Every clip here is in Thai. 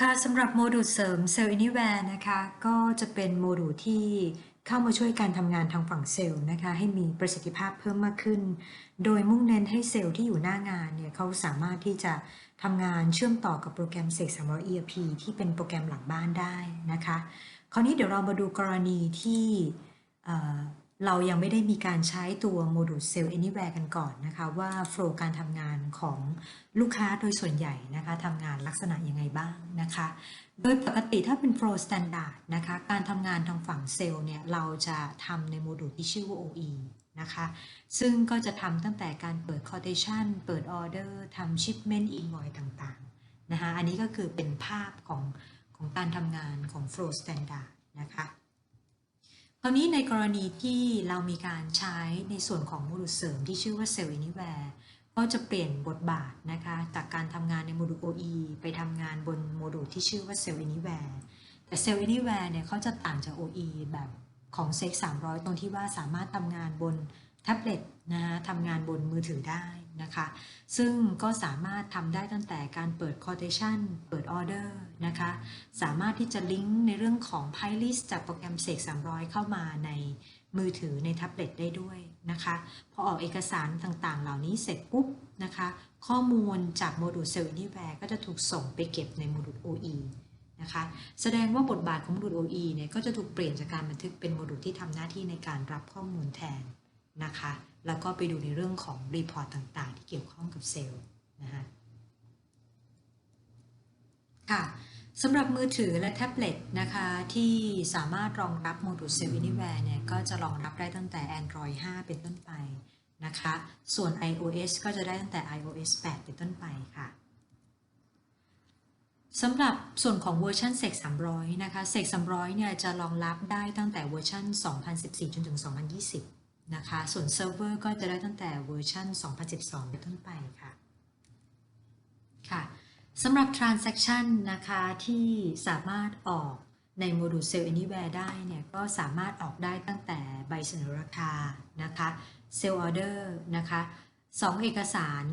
ค่ะสำหรับโมดูลเสริม Cell Anywhere นะคะก็จะเป็นโมดูลที่เข้ามาช่วยการทำงานทางฝั่งเซลล์นะคะให้มีประสิทธิภาพเพิ่มมากขึ้น โดยมุ่งเน้นให้เซลล์ที่อยู่หน้างานเนี่ยเขาสามารถที่จะทำงานเชื่อมต่อกับโปรแกรมเสก300 ERP ที่เป็นโปรแกรมหลังบ้านได้นะคะ คราวนี้เดี๋ยวเรามาดูกรณีที่ เรายังไม่ได้มีการใช้ตัวโมดูล Cell Anywhere กันก่อนนะคะว่าโฟล์การทำงานของลูกค้าโดยส่วนใหญ่นะคะทำงานลักษณะยังไงบ้างนะคะ โดยปกติถ้าเป็น Flow Standard นะคะการทำงานทางฝั่งเซลล์เนี่ยเราจะทำในโมดูลที่ชื่อว่า OE นะคะซึ่งก็จะทำตั้งแต่การเปิด quotation เปิด order ทำ shipment invoice ต่างๆนะคะอันนี้ก็คือเป็นภาพของของการทำงานของ Flow Standard นะคะ คราวนี้ในกรณีที่เรามีการใช้ในส่วนของโมดูลเสริมที่ชื่อว่าเซลล์อินิแวร์ก็จะเปลี่ยนบทบาทนะคะจากการทำงานในโมดูล OE ไปทำงานบนโมดูลที่ชื่อว่าเซลล์อินิแวร์แต่เซลล์อินิแวร์เนี่ยเขาจะต่างจาก OE แบบของเซ็ก300 ตรงที่ว่าสามารถทำงานบน แท็บเล็ตนะคะทำงานบนมือถือได้นะคะ ซึ่งก็สามารถทำได้ตั้งแต่การเปิด quotation เปิด order นะคะ สามารถที่จะลิงก์ในเรื่องของ p i list จากโปรแกรม s e x 300 เข้ามาในมือถือในแท็บเล็ตได้ด้วยนะคะ พอออกเอกสารต่างๆ เหล่านี้เสร็จปุ๊บนะคะ ข้อมูลจากโมดูล Cell Anywhere ก็จะถูกส่งไปเก็บในโมดูล OE นะคะแสดงว่าบทบาทของโมดูล OE เนี่ยก็จะถูกเปลี่ยนจากการบันทึกเป็นโมดูลที่ทำหน้าที่ในการรับข้อมูลแทน นะคะ แล้วก็ไปดูในเรื่องของรีพอร์ตต่างๆ ที่เกี่ยวข้องกับเซลล์นะคะค่ะสำหรับมือถือและแท็บเล็ตนะคะที่สามารถรองรับโมดูล Cell Anywhere เนี่ยก็จะรองรับได้ตั้งแต่ Android 5 เป็นต้นไปนะคะ ส่วน iOS ก็จะได้ตั้งแต่ iOS 8 เป็นต้นไปค่ะสำหรับส่วนของเวอร์ชัน SEC 300 นะคะ SEC 300 เนี่ยจะรองรับได้ตั้งแต่เวอร์ชัน 2014 จนถึง 2020 นะคะ ส่วนเซิร์ฟเวอร์ก็จะได้ตั้งแต่เวอร์ชัน2012 เป็นต้นไปค่ะ ค่ะสำหรับ transaction นะคะที่สามารถออกในโมดูล Sell Anywhere ได้เนี่ยก็สามารถออกได้ตั้งแต่ใบเสนอราคานะคะ Sell Order นะคะสองเอกสาร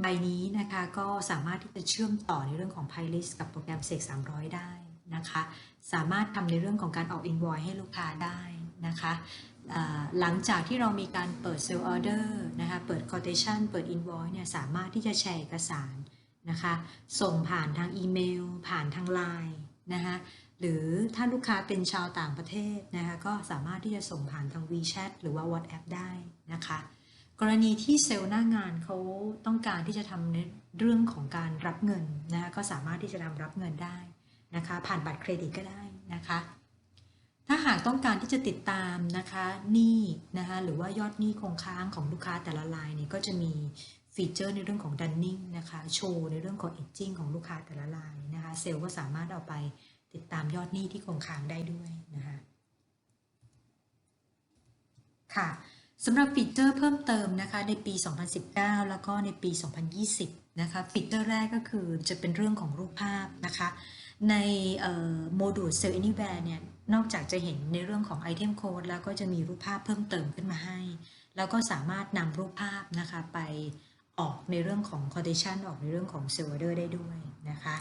ใบนี้นะคะก็สามารถที่จะเชื่อมต่อในเรื่องของ p i list กับโปรแกรม s e x 300 ได้นะคะ สามารถทำในเรื่องของการออก invoice ให้ลูกค้าได้นะคะ หลังจากที่เรามีการเปิด sell order นะคะ เปิด quotation เปิด invoice เนี่ยสามารถที่จะแชร์เอกสารนะคะ ส่งผ่านทางอีเมล ผ่านทางไลน์นะคะหรือถ้าลูกค้าเป็นชาวต่างประเทศนะคะก็สามารถที่จะส่งผ่านทาง WeChat หรือว่า WhatsApp ได้นะคะ กรณีที่เซลล์หน้างานเขาต้องการที่จะทำในเรื่องของการรับเงินนะคะก็สามารถที่จะทำรับเงินได้นะคะ ผ่านบัตรเครดิตก็ได้นะคะ ถ้าหากต้องการที่จะติดตามนะคะหนี้นะคะหรือว่ายอดหนี้คงค้างของลูกค้าแต่ละรายเนี่ยก็จะมีฟีเจอร์ในเรื่องของดันนิ่งนะคะโชว์ในเรื่องของเอจจิ้งของลูกค้าแต่ละรายนะคะเซลล์ก็สามารถเอาไปติดตามยอดหนี้ที่คงค้างได้ด้วยนะคะค่ะสำหรับฟีเจอร์เพิ่มเติมนะคะในปี 2019 แล้วก็ในปี 2020 นะคะฟีเจอร์แรกก็คือจะเป็นเรื่องของรูปภาพนะคะ ในโมดูล Cell Anywhere เนี่ย นอกจากจะเห็นในเรื่องของไอเทมโค้ดแล้วก็จะมีรูปภาพเพิ่มเติมขึ้นมาให้ แล้วก็สามารถนำรูปภาพนะคะไปออกในเรื่องของ quotation ออกในเรื่องของ sell order ได้ด้วยนะคะ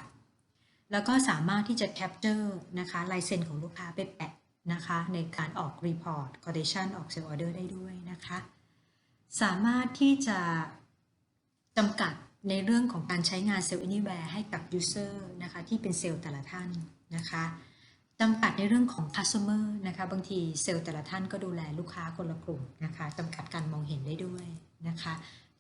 แล้วก็สามารถที่จะ capture นะคะลายเซ็นของลูกค้าไปแปะนะคะในการออก report quotation ออก sell order ได้ด้วยนะคะ สามารถที่จะจำกัดในเรื่องของการใช้งาน Sell Anywhere ให้กับ user นะคะที่เป็นเซลล์แต่ละท่านนะคะ จำกัดในเรื่องของ customer นะคะบางทีเซลล์แต่ละท่านก็ดูแลลูกค้าคนละกลุ่มนะคะจำกัดการมองเห็นได้ด้วยนะคะ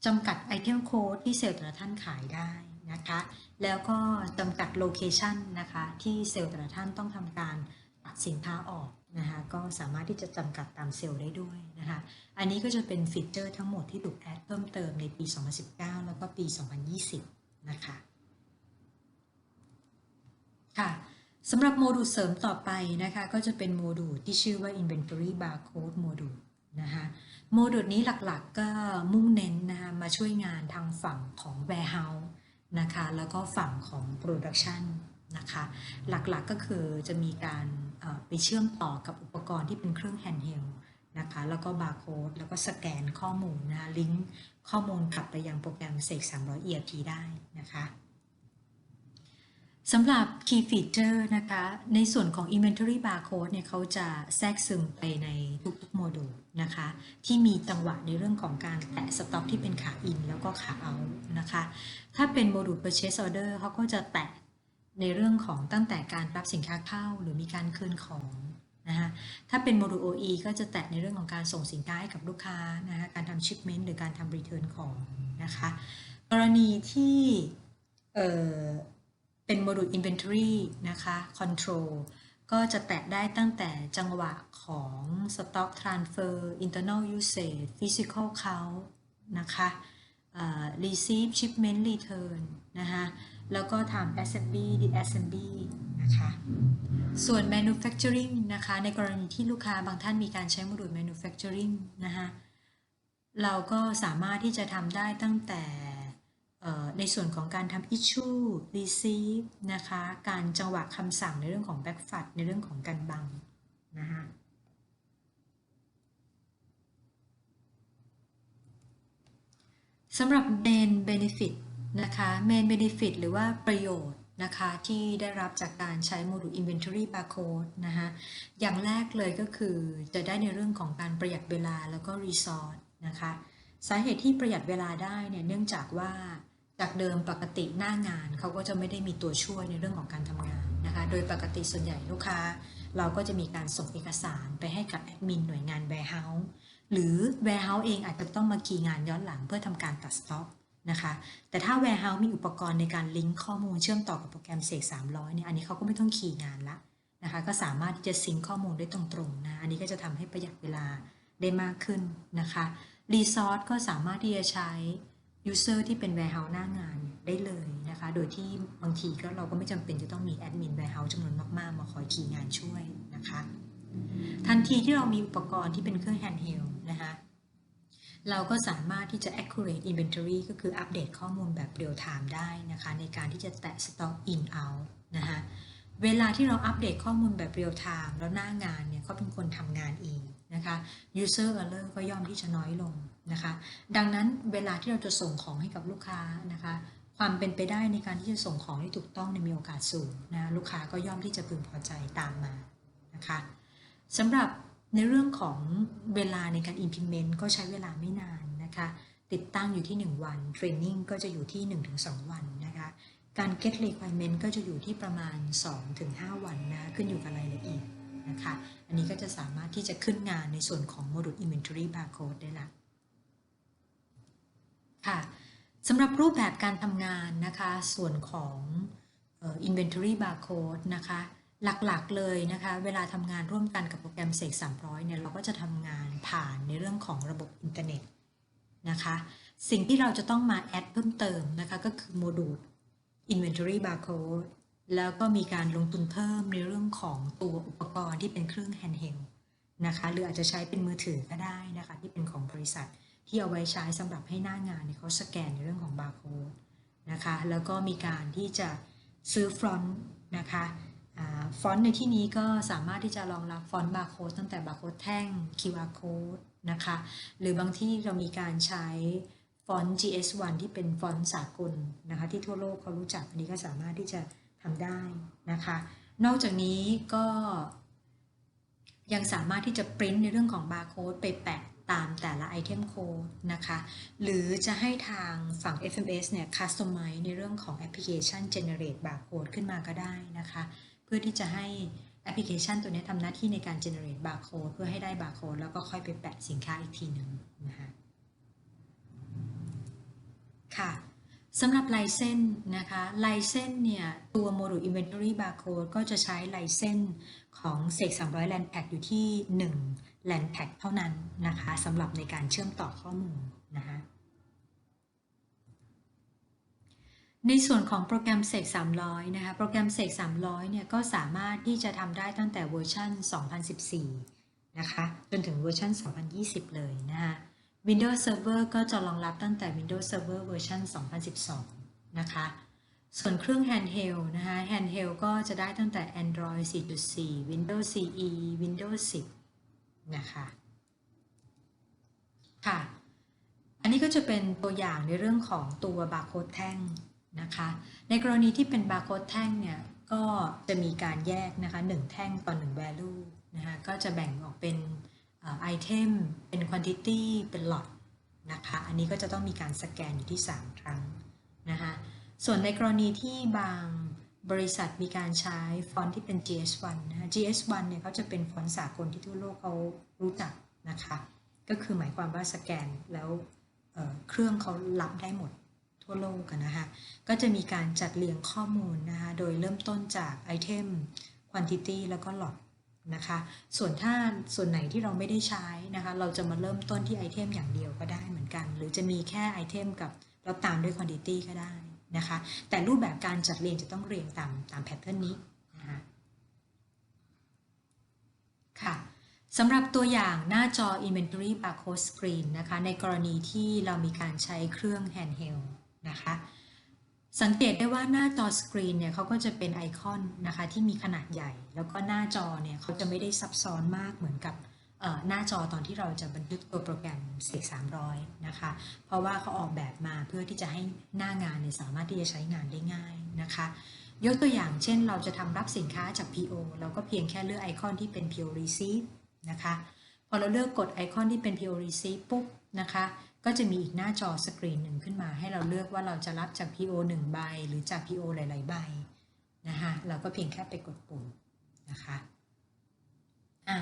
จำกัดไอเทมโค้ดที่เซลล์แต่ละท่านขายได้นะคะแล้วก็จำกัดโลเคชันนะคะที่เซลล์แต่ละท่านต้องทำการตัดสินค้าออกนะคะก็สามารถที่จะจำกัดตามเซลล์ได้ด้วยนะคะอันนี้ก็จะเป็นฟีเจอร์ทั้งหมดที่ถูกแอดเพิ่มเติมในปี 2019 แล้วก็ปี 2020 นะคะค่ะ สำหรับโมดูลเสริมต่อไปนะคะก็จะเป็นโมดูลที่ชื่อว่า Inventory Barcode Module นะคะโมดูลนี้หลักๆก็มุ่งเน้นนะคะมาช่วยงานทางฝั่งของ Warehouse นะคะแล้วก็ฝั่งของ Production นะคะหลักๆกก็คือจะมีการไปเชื่อมต่อกับอุปกรณ์ที่เป็นเครื่องแฮนด์เฮลนะคะแล้วก็บาร์โค้ดแล้วก็สแกนข้อมูลนะลิงก์ข้อมูลกลับไปยังโปรแกรม s e 300 ERP ได้นะคะ สำหรับ Key Feature นะคะ ในส่วนของ Inventory Barcode เนี่ยเขาจะแทรกซึมไปในทุกๆโมดูลนะคะ ที่มีจังหวะในเรื่องของการแตะสต็อกที่เป็นขา in แล้วก็ขา out นะคะ ถ้าเป็นโมดูล Purchase Order เขาก็จะแตะในเรื่องของตั้งแต่การรับสินค้าเข้าหรือมีการคืนของนะคะถ้าเป็นโมดูล OE ก็จะแตะในเรื่องของการส่งสินค้าให้กับลูกค้านะคะการทำ shipment หรือการทำ return ของนะคะ กรณีที่ เป็นโมดูล Inventory นะคะ Control ก็จะแตะได้ตั้งแต่จังหวะของ Stock Transfer Internal Usage Physical Count นะคะ Receive Shipment Return นะคะแล้วก็ทำ Assembly Disassembly นะคะส่วน Manufacturing นะคะในกรณีที่ลูกค้าบางท่านมีการใช้โมดูล Manufacturing นะคะเราก็สามารถที่จะทำได้ตั้งแต่ ในส่วนของการทำ issue receive นะคะ การจังหวะคำสั่งในเรื่องของ back f u d ในเรื่องของการบังนะคะสำหรับ main benefit นะคะ main benefit หรือว่าประโยชน์นะคะที่ได้รับจากการใช้โมดูล inventory barcode นะคะอย่างแรกเลยก็คือจะได้ในเรื่องของการประหยัดเวลาแล้วก็ resource นะคะสาเหตุที่ประหยัดเวลาได้เนี่ยเนื่องจากว่า จากเดิมปกติหน้างานเขาก็จะไม่ได้มีตัวช่วยในเรื่องของการทำงานนะคะ โดยปกติส่วนใหญ่ลูกค้า เราก็จะมีการส่งเอกสารไปให้กับแอดมินหน่วยงาน warehouse หรือ warehouse เองอาจจะต้องมาคีย์งานย้อนหลังเพื่อทำการตัดสต็อกนะคะ แต่ถ้า warehouse มีอุปกรณ์ในการลิงก์ข้อมูลเชื่อมต่อกับโปรแกรมเสก300เนี่ยอันนี้เขาก็ไม่ต้องคีย์งานละนะคะ ก็สามารถที่จะซิงข้อมูลได้ตรงๆนะ อันนี้ก็จะทำให้ประหยัดเวลาได้มากขึ้นนะคะ Resource ก็สามารถที่จะใช้ User ที่เป็น warehouse หน้างานได้เลยนะคะ โดยที่บางทีก็เราก็ไม่จำเป็นจะต้องมีแอดมิน warehouse จำนวนมากๆ มาคอยคีย์งานช่วยนะคะ ทันทีที่เรามีอุปกรณ์ที่เป็นเครื่อง handheld นะคะเราก็สามารถที่จะ accurate inventory ก็คืออัปเดตข้อมูลแบบ real time ได้นะคะ ในการที่จะแตะ stock in out นะคะเวลาที่เราอัปเดตข้อมูลแบบ real time แล้วหน้างานเนี่ยเขาเป็นคนทำงานเอง นะคะ user error ก็ย่อมที่จะน้อยลงนะคะ ดังนั้นเวลาที่เราจะส่งของให้กับลูกค้านะคะ ความเป็นไปได้ในการที่จะส่งของที่ถูกต้องในมีโอกาสสูงนะลูกค้าก็ย่อมที่จะพึงพอใจตามมานะคะสำหรับในเรื่องของเวลาในการ implement ก็ใช้เวลาไม่นานนะคะ ติดตั้งอยู่ที่ 1 วัน training ก็จะอยู่ที่ 1-2 วันนะคะการ get requirement ก็จะอยู่ที่ประมาณ 2-5 วันนะขึ้นอยู่กับรายละเอียด นะคะ อันนี้ก็จะสามารถที่จะขึ้นงานในส่วนของ module inventory barcode ได้ละค่ะสำหรับรูปแบบการทำงานนะคะ ส่วนของออ inventory barcode นะคะหลักๆเลยนะคะเวลาทำงานร่วมกันกับโปรแกรมเสก300เนี่ยเราก็จะทำงานผ่านในเรื่องของระบบอินเทอร์เน็ตนะคะสิ่งที่เราจะต้องมาแอดเพิ่มเติมนะคะก็คือโมดูล inventory barcode แล้วก็มีการลงทุนเพิ่มในเรื่องของตัวอุปกรณ์ที่เป็นเครื่อง handheld นะคะหรืออาจจะใช้เป็นมือถือก็ได้นะคะที่เป็นของบริษัทที่เอาไว้ใช้สำหรับให้หน้างานเนี่ยเขาสแกนในเรื่องของบาร์โค้ดนะคะแล้วก็มีการที่จะซื้อฟอนต์นะคะฟอนต์ในที่นี้ก็สามารถที่จะรองรับฟอนต์บาร์โค้ดตั้งแต่บาร์โค้ดแท่ง QR code นะคะหรือบางที่เรามีการใช้ฟอนต์ GS1 ที่เป็นฟอนต์สากลนะคะที่ทั่วโลกเขารู้จักอันนี้ก็สามารถที่จะ ทำได้นะคะ นอกจากนี้ก็ยังสามารถที่จะปริ้นในเรื่องของบาร์โค้ดไปแปะตามแต่ละไอเทมโค้ดนะคะ หรือจะให้ทางฝั่ง FMS เนี่ย customize ในเรื่องของแอปพลิเคชัน generate barcode ขึ้นมาก็ได้นะคะ เพื่อที่จะให้แอปพลิเคชันตัวนี้ทำหน้าที่ในการ generate barcode เพื่อให้ได้ barcode แล้วก็ค่อยไปแปะสินค้าอีกทีหนึ่งนะคะค่ะ สำหรับลายเส้นนะคะลายเส้นเนี่ย ตัว Module Inventory Barcode ก็จะใช้ลายเส้นของเสก300 Land Pack อยู่ที่ 1 Land Pack เท่านั้นนะคะสำหรับในการเชื่อมต่อข้อมูลนะคะในส่วนของโปรแกรมเสก300 นะคะ โปรแกรมเสก300 เนี่ย ก็สามารถที่จะทำได้ตั้งแต่เวอร์ชัน2014 นะคะ จนถึงเวอร์ชัน2020 เลยนะคะ Windows Server ก็จะรองรับตั้งแต่ Windows Server เวอร์ชัน2012 นะคะ ส่วนเครื่อง Handheld นะคะ Handheld ก็จะได้ตั้งแต่ Android 4.4 Windows CE Windows 10 นะคะค่ะ อันนี้ก็จะเป็นตัวอย่างในเรื่องของตัวบาร์โค้ดแท่งนะคะ ในกรณีที่เป็นบาร์โค้ดแท่งเนี่ย ก็จะมีการแยกนะคะ 1 แท่งต่อ 1 value นะคะ ก็จะแบ่งออกเป็น ไอเทมเป็น quantity เป็น lot นะคะอันนี้ก็จะต้องมีการสแกนอยู่ที่ 3 ครั้งนะคะส่วนในกรณีที่บางบริษัทมีการใช้ฟอนต์ที่เป็น GS1 นะะ GS1 เนี่ยเขาจะเป็นฟอนต์สากลที่ทั่วโลกเขารู้จักนะคะ ก็คือหมายความว่าสแกนแล้วเเครื่องเขารับได้หมดทั่วโลกนะคะ ก็จะมีการจัดเรียงข้อมูลนะคะ โดยเริ่มต้นจากไอเทม quantity แล้วก็ lot นะคะ ส่วนถ้าส่วนไหนที่เราไม่ได้ใช้นะคะ เราจะมาเริ่มต้นที่ไอเทมอย่างเดียวก็ได้เหมือนกัน หรือจะมีแค่ไอเทมกับแล้วตามด้วย quantity ก็ได้นะคะ แต่รูปแบบการจัดเรียงจะต้องเรียงตามตามแพทเทิร์นนี้นะคะค่ะสำหรับตัวอย่างหน้าจอ inventory barcode screen นะคะ ในกรณีที่เรามีการใช้เครื่อง handheld นะคะ สังเกตได้ว่าหน้าจอสกรีนเนี่ยเขาก็จะเป็นไอคอนนะคะที่มีขนาดใหญ่ แล้วก็หน้าจอเนี่ยเขาจะไม่ได้ซับซ้อนมากเหมือนกับหน้าจอตอนที่เราจะบันทึกตัวโปรแกรมเสก300 นะคะ เพราะว่าเขาออกแบบมาเพื่อที่จะให้หน้างานเนี่ยสามารถที่จะใช้งานได้ง่ายนะคะ ยกตัวอย่างเช่นเราจะทำรับสินค้าจาก PO เราก็เพียงแค่เลือกไอคอนที่เป็น PO receipt นะคะ พอเราเลือกกดไอคอนที่เป็น PO receipt ปุ๊บนะคะ ก็จะมีอีกหน้าจอสกรีนหนึ่งขึ้นมา ให้เราเลือกว่าเราจะรับจาก PO 1 ใบ หรือจาก PO หลายๆ ใบนะคะเราก็เพียงแค่ไปกดปุ่มนะคะอ่า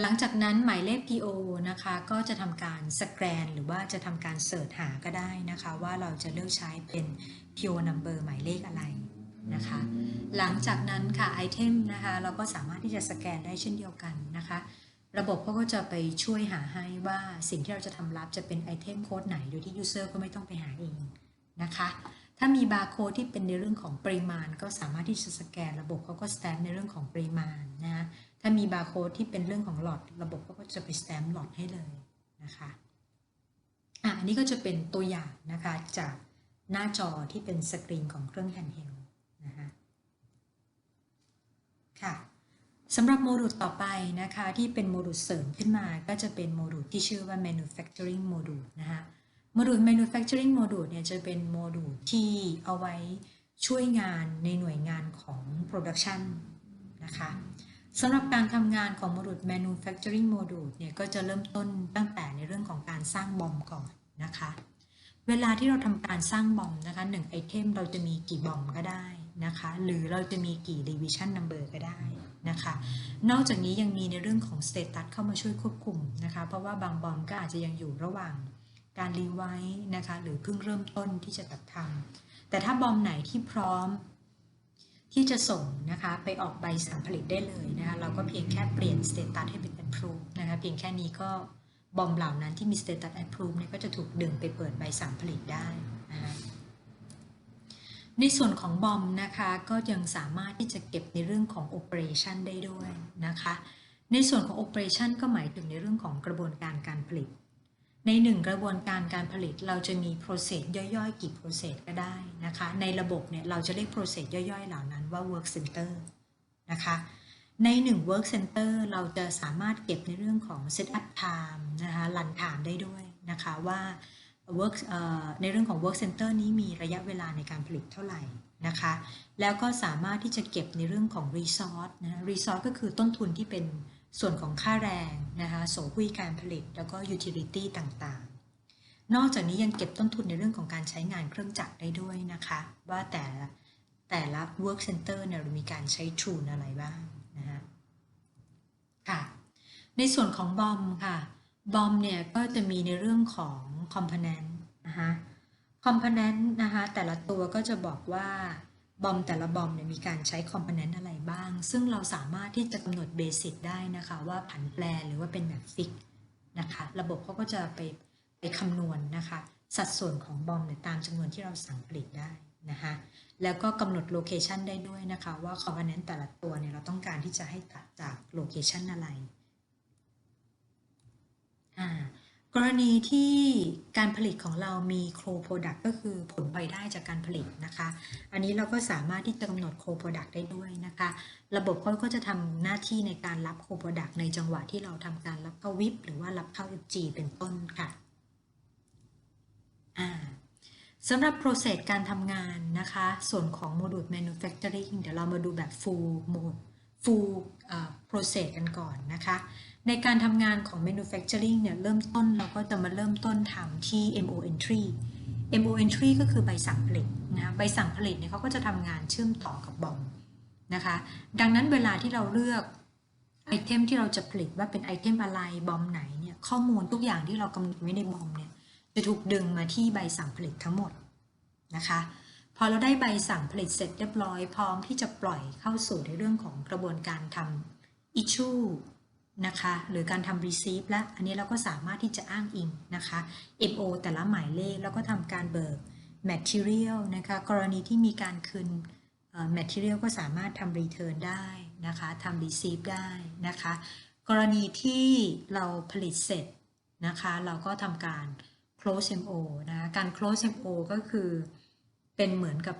หลังจากนั้นหมายเลข PO นะคะก็จะทำการสแกนหรือว่าจะทำการเสิร์ชหาก็ได้นะคะ ว่าเราจะเลือกใช้เป็น PO number หมายเลขอะไรนะคะ หลังจากนั้นค่ะไอเทมนะคะ เราก็สามารถที่จะสแกนได้เช่นเดียวกันนะคะ ระบบเขาก็จะไปช่วยหาให้ว่าสิ่งที่เราจะทำรับจะเป็นไอเทมโค้ดไหน โดยที่ยูเซอร์ก็ไม่ต้องไปหาเองนะคะ ถ้ามีบาร์โค้ดที่เป็นในเรื่องของปริมาณ ก็สามารถที่จะสแกนระบบเขาก็สแตมในเรื่องของปริมาณนะถ้ามีบาร์โค้ดที่เป็นเรื่องของหลอดระบบเขาก็จะไปสแตมหลอดให้เลยนะคะอะอันนี้ก็จะเป็นตัวอย่างนะคะจากหน้าจอที่เป็นสกรีนของเครื่องแฮนด์เฮลนะคะค่ะ สำหรับโมดูลต่อไปนะคะที่เป็นโมดูลเสริมขึ้นมา ก็จะเป็นโมดูลที่ชื่อว่า manufacturing module นะคะโมดูล manufacturing module เนี่ยจะเป็นโมดูลที่เอาไว้ช่วยงานในหน่วยงานของ production นะคะสำหรับการทำงานของโมดูล manufacturing module เนี่ยก็จะเริ่มต้นตั้งแต่ในเรื่องของการสร้างบอมก่อนนะคะ เวลาที่เราทำการสร้างบอมนะคะหนึ่งไอเทมเราจะมีกี่บอมก็ได้ นะคะ หรือเราจะมีกี่ division number ก็ได้นะคะ นอกจากนี้ยังมีในเรื่องของ status เข้ามาช่วยควบคุมนะคะ เพราะว่าบางบอมก็อาจจะยังอยู่ระหว่างการรีไวซ์นะคะ หรือเพิ่งเริ่มต้นที่จะตัดทำแต่ถ้าบอมไหนที่พร้อมที่จะส่งนะคะไปออกใบสั่งผลิตได้เลยนะคะเราก็เพียงแค่เปลี่ยน status ให้เป็น approve นะคะเพียงแค่นี้ก็บอมเหล่านั้นที่มี status approve เนี่ยก็จะถูกดึงไปเปิดใบสั่งผลิตได้นะคะ ในส่วนของบอมนะคะก็ยังสามารถที่จะเก็บในเรื่องของ operation ได้ด้วยนะคะ ในส่วนของ operation ก็หมายถึงในเรื่องของกระบวนการการผลิต ในหนึ่งกระบวนการการผลิตเราจะมี process ย่อยๆ กี่ process ก็ได้นะคะ ในระบบเนี่ยเราจะเรียก process ย่อยๆ เหล่านั้นว่า work center นะคะใน1 work center เราจะสามารถเก็บในเรื่องของ set up time นะคะ run time ได้ด้วยนะคะว่า work ในเรื่องของ work center นี้มีระยะเวลาในการผลิตเท่าไหร่นะคะ แล้วก็สามารถที่จะเก็บในเรื่องของ resource นะ resource ก็คือต้นทุนที่เป็นส่วนของค่าแรงนะคะโสหุยการผลิตแล้วก็ utility ต่างๆ นอกจากนี้ยังเก็บต้นทุนในเรื่องของการใช้งานเครื่องจักรได้ด้วยนะคะ ว่าแต่ละแต่ละ work center เนี่ยมีการใช้ tool อะไรบ้างนะคะค่ะ ในส่วนของบอมค่ะบอมเนี่ยก็จะมีในเรื่องของ component นะคะ component นะคะแต่ละตัวก็จะบอกว่าบอมแต่ละบอมเนี่ยมีการใช้ component อะไรบ้าง ซึ่งเราสามารถที่จะกำหนดเบสิกได้นะคะว่าผันแปรหรือว่าเป็นแบบฟิกนะคะระบบเขาก็จะไปไปคำนวณนะคะสัดส่วนของบอมเนี่ยตามจำนวนที่เราสั่งผลิตได้นะคะแล้วก็กำหนดโลเคชันได้ด้วยนะคะว่า component แต่ละตัวเนี่ยเราต้องการที่จะให้ตัดจากโลเคชันอะไรอ่า กรณีที่การผลิตของเรามีโคโปรดักต์ก็คือผลพลอยได้จากการผลิตนะคะ อันนี้เราก็สามารถที่จะกำหนดโคโปรดักต์ได้ด้วยนะคะ ระบบเขาก็จะทำหน้าที่ในการรับโคโปรดักต์ในจังหวะที่เราทำการรับเข้าวิปหรือว่ารับเข้า FG เป็นต้นค่ะสำหรับ process การทำงานนะคะ ส่วนของโมดูล manufacturing เดี๋ยวเรามาดูแบบ full mode full process กันก่อนนะคะ ในการทำงานของ manufacturing เนี่ยเริ่มต้นเราก็จะมาเริ่มต้นทำที่ MO entry MO entry ก็คือใบสั่งผลิตนะใบสั่งผลิตเนี่ยเขาก็จะทำงานเชื่อมต่อกับบอมนะคะ ดังนั้นเวลาที่เราเลือกไอเทมที่เราจะผลิตว่าเป็นไอเทมอะไรบอมไหนเนี่ยข้อมูลทุกอย่างที่เรากำหนดไว้ในบอมเนี่ยจะถูกดึงมาที่ใบสั่งผลิตทั้งหมดนะคะพอเราได้ใบสั่งผลิตเสร็จเรียบร้อยพร้อมที่จะปล่อยเข้าสู่ในเรื่องของกระบวนการทำ issue นะคะหรือการทำ receive และอันนี้เราก็สามารถที่จะอ้างอิงนะคะ MO แต่ละหมายเลขแล้วก็ทำการเบิก material นะคะกรณีที่มีการคืน material ก็สามารถทำ return ได้นะคะทำ receive ได้นะคะ กรณีที่เราผลิตเสร็จนะคะเราก็ทำการ close MO นะการ close MO ก็คือเป็นเหมือนกับ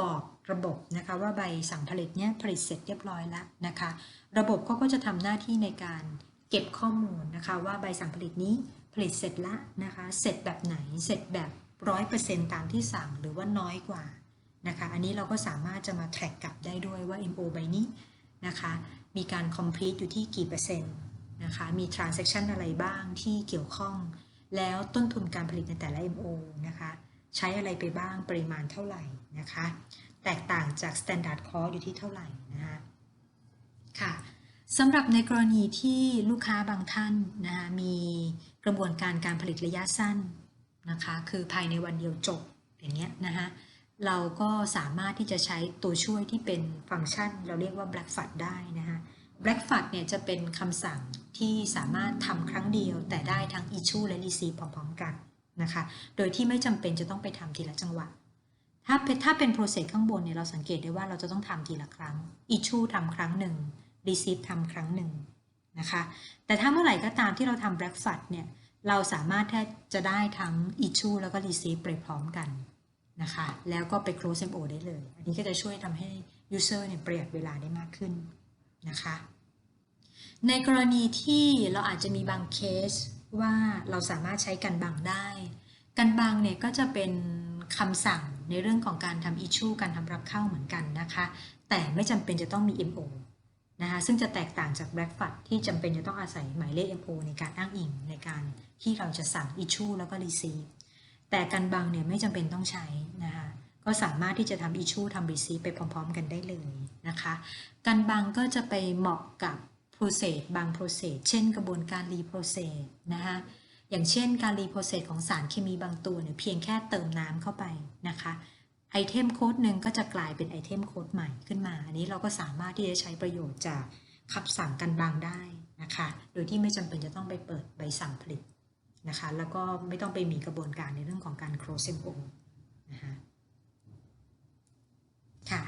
บอกระบบนะคะว่าใบสั่งผลิตเนี้ยผลิตเสร็จเรียบร้อยแล้วนะคะ ระบบเขาก็จะทำหน้าที่ในการเก็บข้อมูลนะคะ ว่าใบสั่งผลิตนี้ผลิตเสร็จแล้วนะคะ เสร็จแบบไหนเสร็จแบบร้อยเปอร์เซ็นต์ตามที่สั่งหรือว่าน้อยกว่านะคะ อันนี้เราก็สามารถจะมาแทร็กกลับได้ด้วยว่า MO ใบนี้นะคะ มีการ complete อยู่ที่กี่เปอร์เซ็นต์นะคะ มี transaction อะไรบ้างที่เกี่ยวข้อง แล้วต้นทุนการผลิตในแต่ละ MO นะคะ ใช้อะไรไปบ้างปริมาณเท่าไหร่นะคะ แตกต่างจาก standard cost อยู่ที่เท่าไหร่นะคะค่ะสำหรับในกรณีที่ลูกค้าบางท่านนะคะมีกระบวนการการผลิตระยะสั้นนะคะคือภายในวันเดียวจบอย่างเงี้ยนะคะเราก็สามารถที่จะใช้ตัวช่วยที่เป็นฟังก์ชัน เราเรียกว่า black f u d ได้นะคะ black f u d เนี่ยจะเป็นคำสั่งที่สามารถทำครั้งเดียวแต่ได้ทั้ง issue และ receive พร้อมๆกัน นะคะ โดยที่ไม่จำเป็นจะต้องไปทำทีละจังหวะ ถ้าเป็นถ้าเป็น process ข้างบนเนี่ยเราสังเกตได้ว่าเราจะต้องทำทีละครั้ง issue ทำครั้งหนึ่ง receive ทำครั้งหนึ่งนะคะ แต่ถ้าเมื่อไหร่ก็ตามที่เราทำ black f u d เนี่ย เราสามารถแทจะได้ทั้ง issue แล้วก็ receive ไปพร้อมกันนะคะ แล้วก็ไป close MO ได้เลย อันนี้ก็จะช่วยทำให้ user เนี่ยประหยัดเวลาได้มากขึ้นนะคะ ในกรณีที่เราอาจจะมีบางเคส ว่าเราสามารถใช้กันบังได้ กันบังเนี่ยก็จะเป็นคำสั่งในเรื่องของการทำ issue การทำรับเข้าเหมือนกันนะคะ แต่ไม่จำเป็นจะต้องมี MO นะคะซึ่งจะแตกต่างจาก Black f u d ที่จำเป็นจะต้องอาศัยหมายเลข MO ในการอ้างอิงในการที่เราจะสั่ง issue แล้วก็ receive แต่กันบังเนี่ยไม่จำเป็นต้องใช้นะคะก็สามารถที่จะทำ issue ทำ receive ไปพร้อม ๆ กันได้เลยนะคะกันบังก็จะไปเหมาะกับ process บางโปรเซสเช่นกระบวนการรีโปรเซสนะคะอย่างเช่นการรีโปรเซสของสารเคมีบางตัวเนี่ยเพียงแค่เติมน้ำเข้าไปนะคะไอเทมโค้ดหนึ่งก็จะกลายเป็นไอเทมโค้ดใหม่ขึ้นมา อันนี้เราก็สามารถที่จะใช้ประโยชน์จากคำสั่งกันบางได้นะคะ โดยที่ไม่จำเป็นจะต้องไปเปิดใบสั่งผลิตนะคะ แล้วก็ไม่ต้องไปมีกระบวนการในเรื่องของการโ close MO นะคะค่ะ